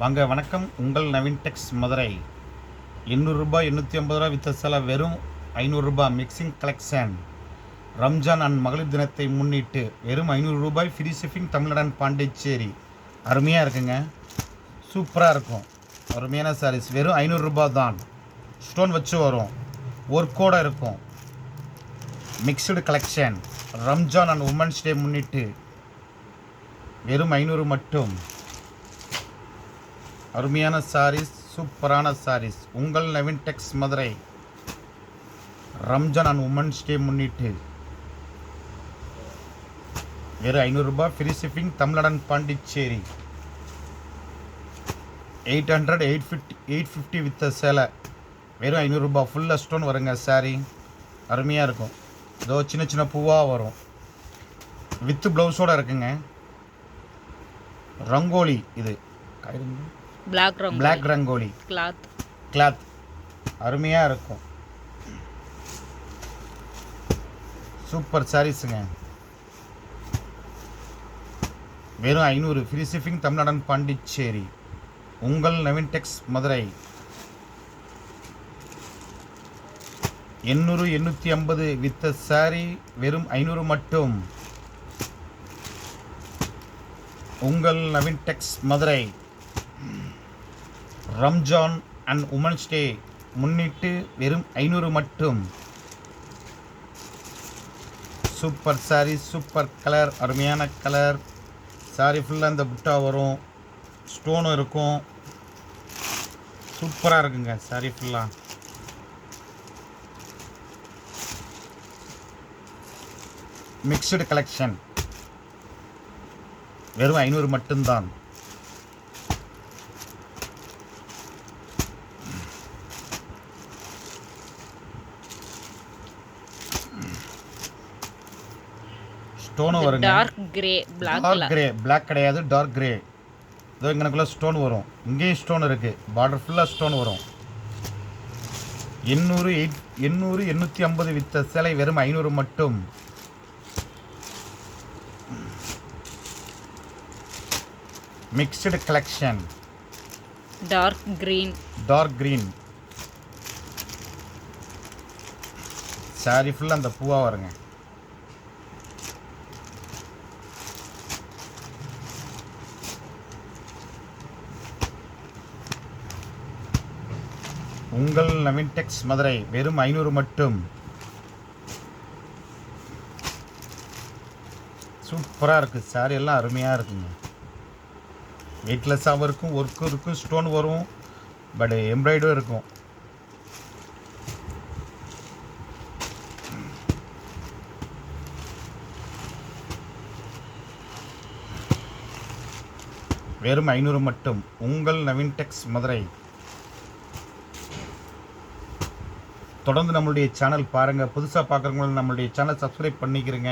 வாங்க வணக்கம். உங்கள் நவீன் டெக்ஸ் மதுரை. எண்ணூறுரூபா எண்ணூற்றி ஐம்பது ரூபா வித்த சில வெறும் ஐநூறுரூபா மிக்சிங் கலெக்ஷன் ரம்ஜான் அண்ட் மகளிர் தினத்தை முன்னிட்டு வெறும் ஐநூறு ரூபாய் ஃப்ரீ ஷிப்பிங் தமிழ்நாடன் பாண்டிச்சேரி. அருமையாக இருக்குங்க. சூப்பராக இருக்கும். அருமையான சாரீஸ் வெறும் ஐநூறுரூபா தான். ஸ்டோன் வச்சு வரும். ஒர்க்கோடு இருக்கும். Mixed collection Ramzan and women's day முன்னிட்டு வெறும் ஐநூறு மட்டும். அருமையான சாரீஸ் சூப்பரான சாரீஸ் உங்கள் Naveen Tex Madurai. Ramzan and women's day முன்னிட்டு. வெறும் ஐநூறுரூபா free shipping தமிழ்நாடன் Pondicherry. Eight hundred eight fifty eight fifty வித்த சேலை. வெறும் ஐநூறுரூபா ஃபுல்லாக ஸ்டோன் வருங்க சாரீ அருமையாக இருக்கும். ஏதோ சின்ன சின்ன பூவாக வரும். வித்து ப்ளவுஸோடு இருக்குங்க. ரங்கோலி இது. பிளாக் ரங் பிளாக் ரங்கோலி கிளாத் கிளாத் அருமையாக இருக்கும். சூப்பர் சாரீஸுங்க வெறும் ஐநூறு. ஃப்ரீ ஷிப்பிங் தமிழ்நாடன் பாண்டிச்சேரி. உங்கள் நவீன் டெக்ஸ் மதுரை. எண்ணூறு எண்ணூற்றி ஐம்பது வித்த சாரி வெறும் ஐநூறு மட்டும். உங்கள் Naveen Tex Madurai. Ramzan and women's day முன்னிட்டு வெறும் ஐநூறு மட்டும். சூப்பர் சாரி சூப்பர் கலர் அருமையான கலர். சாரி ஃபுல்லாக இந்த புட்டா வரும். ஸ்டோனும் இருக்கும். சூப்பராக இருக்குங்க சாரி ஃபுல்லாக மிக்சடு கலெக்ஷன் வெறும் ஐநூறு மட்டும்தான். ஸ்டோனும் வருங்க. Dark grey black dark grey black கிடையாது டார்க் கிரே இதோ இங்கனக்குள்ள ஸ்டோன் வரும். இங்கேயும் ஸ்டோன் இருக்குது பார்டர் ஃபுல்லாக ஸ்டோன் வரும். எண்ணூறு எயிட் எண்ணூறு எண்ணூற்றி ஐம்பது வித்த சிலை வெறும் ஐநூறு மட்டும். Mixed collection dark green dark green sari ஃபுல்லாக அந்த பூவாக வருங்க. உங்கள் நவீன் டெக்ஸ் மதுரை வெறும் ஐநூறு மட்டும். சூப்பராக இருக்குது சாரி எல்லாம் அருமையாக இருக்குங்க. வெயிட்லெஸ்ஸாகவும் இருக்கும் ஒர்க்கும் இருக்கும் ஸ்டோன் வரும் பட் எம்ப்ராய்டும் இருக்கும். வெறும் ஐநூறு மட்டும். உங்கள் நவீன் டெக்ஸ் மதுரை. தொடர்ந்து நம்மளுடைய சேனல் பாருங்கள் புதுசாக பார்க்குறவங்களும் நம்மளுடைய சேனல் சப்ஸ்கிரைப் பண்ணிக்கிறங்க.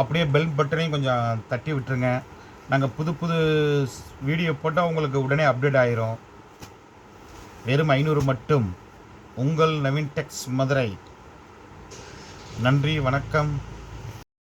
அப்படியே பெல் பட்டனையும் கொஞ்சம் தட்டி விட்டுருங்க. நாங்கள் புது புது வீடியோ போட்டால் உங்களுக்கு உடனே அப்டேட் ஆயிரும். வெறும் ஐநூறு மட்டும். உங்கள் நவீன் டெக்ஸ் மதுரை. நன்றி வணக்கம்.